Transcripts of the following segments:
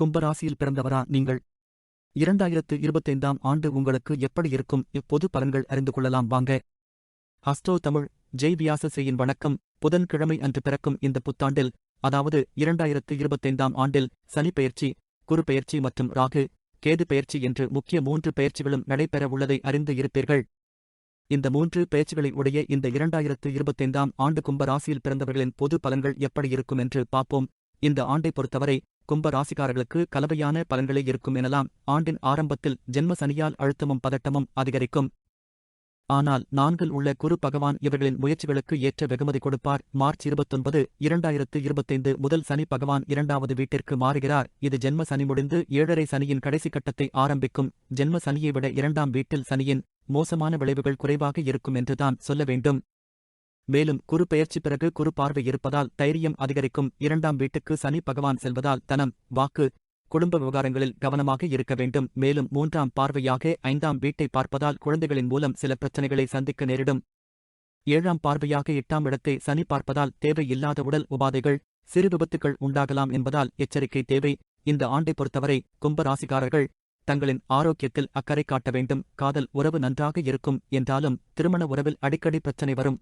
கும்பராசியில் பிறந்தவரா நீங்கள்? இரண்டாயிரத்து இருபத்தைந்தாம் ஆண்டு உங்களுக்கு எப்படி இருக்கும்? இப்பொது பலன்கள் அறிந்து கொள்ளலாம் வாங்க. அஸ்ட்ரோ தமிழ் ஜெய் வியாசசேயின் வணக்கம். புதன்கிழமை அன்று பிறக்கும் இந்த புத்தாண்டில் அதாவது இரண்டாயிரத்து இருபத்தைந்தாம் ஆண்டில் சனி பெயர்ச்சி குரு பெயர்ச்சி மற்றும் ராகு கேது பெயர்ச்சி என்று முக்கிய மூன்று பெயர்ச்சிகளும் நடைபெற உள்ளதை அறிந்து இருப்பீர்கள். இந்த மூன்று பெயர்ச்சிகளை உடைய இந்த இரண்டாயிரத்து இருபத்தைந்தாம் ஆண்டு கும்ப ராசியில் பிறந்தவர்களின் பொது பலன்கள் எப்படி இருக்கும் என்று பார்ப்போம். இந்த ஆண்டை பொறுத்தவரை கும்ப ராசிக்காரர்களுக்கு கலவையான பலன்களே இருக்கும் எனலாம் ஆண்டின் ஆரம்பத்தில் ஜென்ம சனியால் அழுத்தமும் பதட்டமும் அதிகரிக்கும். ஆனால் நான்கில் உள்ள குரு பகவான் இவர்களின் முயற்சிகளுக்கு ஏற்ற வெகுமதி கொடுப்பார். மார்ச் இருபத்தொன்பது இரண்டாயிரத்து இருபத்தைந்து முதல் சனி பகவான் இரண்டாவது வீட்டிற்கு மாறுகிறார். இது ஜென்ம சனி முடிந்து ஏழரை சனியின் கடைசி கட்டத்தை ஆரம்பிக்கும். ஜென்ம சனியை விட இரண்டாம் வீட்டில் சனியின் மோசமான விளைவுகள் குறைவாக இருக்கும் என்றுதான் சொல்ல வேண்டும். மேலும் குரு பெயர்ச்சி பிறகு குரு பார்வை இருப்பதால் தைரியம் அதிகரிக்கும். இரண்டாம் வீட்டுக்கு சனி பகவான் செல்வதால் தனம் வாக்கு குடும்ப விவகாரங்களில் கவனமாக இருக்க வேண்டும். மேலும் மூன்றாம் பார்வையாக ஐந்தாம் வீட்டை பார்ப்பதால் குழந்தைகளின் மூலம் சில பிரச்சனைகளை சந்திக்க நேரிடும். ஏழாம் பார்வையாக எட்டாம் இடத்தை சனி பார்ப்பதால் தேவையில்லாத உடல் உபாதைகள் சிறு விபத்துக்கள் உண்டாகலாம் என்பதால் எச்சரிக்கை தேவை. இந்த ஆண்டை பொறுத்தவரை கும்பராசிக்காரர்கள் தங்களின் ஆரோக்கியத்தில் அக்கறை காட்ட வேண்டும். காதல் உறவு நன்றாக இருக்கும் என்றாலும் திருமண உறவில் அடிக்கடி பிரச்சனை வரும்.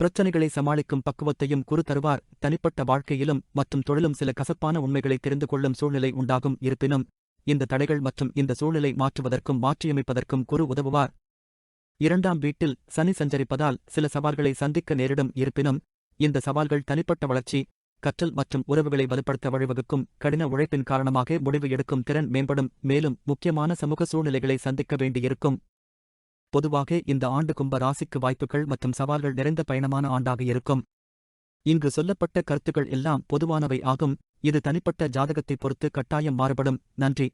பிரச்சனைகளை சமாளிக்கும் பக்குவத்தையும் குறு தருவார். தனிப்பட்ட வாழ்க்கையிலும் மற்றும் தொழிலும் சில கசப்பான உண்மைகளை தெரிந்து கொள்ளும் சூழ்நிலை உண்டாகும். இருப்பினும் இந்த தடைகள் மற்றும் இந்த சூழ்நிலை மாற்றுவதற்கும் மாற்றியமைப்பதற்கும் குரு உதவுவார். இரண்டாம் வீட்டில் சனி சஞ்சரிப்பதால் சில சவால்களை சந்திக்க நேரிடும். இருப்பினும் இந்த சவால்கள் தனிப்பட்ட வளர்ச்சி கற்றல் மற்றும் உறவுகளை வலுப்படுத்த வழிவகுக்கும். கடின உழைப்பின் காரணமாக முடிவு எடுக்கும் திறன் மேம்படும். மேலும் முக்கியமான சமூக சூழ்நிலைகளை சந்திக்க வேண்டியிருக்கும். பொதுவாக இந்த ஆண்டு கும்ப ராசிக்கு வாய்ப்புகள் மற்றும் சவால்கள் நிறைந்த பயணமான ஆண்டாக இருக்கும். இங்கு சொல்லப்பட்ட கருத்துக்கள் எல்லாம் பொதுவானவை ஆகும். இது தனிப்பட்ட ஜாதகத்தை பொறுத்து கட்டாயம் மாறுபடும். நன்றி.